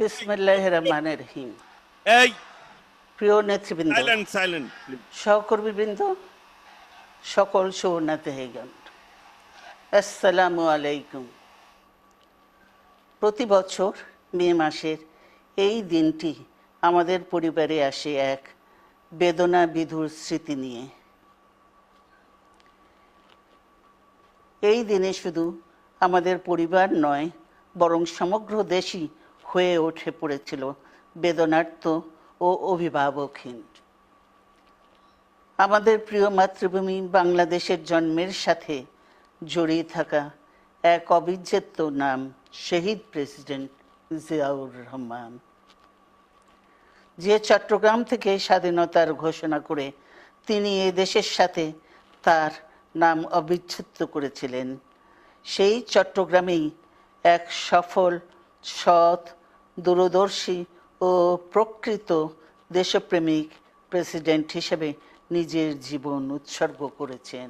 বিসমিল্লাহ রহমানের রহিম এই প্রিয় নেতৃবৃন্দ সাইলেন্ট সাইলেন্ট সহকর্মীবৃন্দ সকল সুবর্ণাতেহিগণ আসসালামু আলাইকুম প্রতি বছর মে মাসের এই দিনটি আমাদের পরিবারে আসে এক বেদনা বিধুর স্মৃতি নিয়ে এই দিনে শুধু আমাদের পরিবার নয় বরং সমগ্র দেশই হয়ে উঠে পড়েছিল বেদনার্ত ও অভিভাবকহীন। আমাদের প্রিয় মাতৃভূমি বাংলাদেশের জন্মের সাথে জড়িয়ে থাকা এক অবিচ্ছেদ্য নাম শহীদ প্রেসিডেন্ট জিয়াউর রহমান। যে চট্টগ্রাম থেকে স্বাধীনতার ঘোষণা করে তিনি এ দেশের সাথে তার নাম অবিচ্ছেদ্য করেছিলেন, সেই চট্টগ্রামেই এক সফল, সৎ দূরদর্শী ও প্রকৃত দেশপ্রেমিক প্রেসিডেন্ট হিসেবে নিজের জীবন উৎসর্গ করেছেন।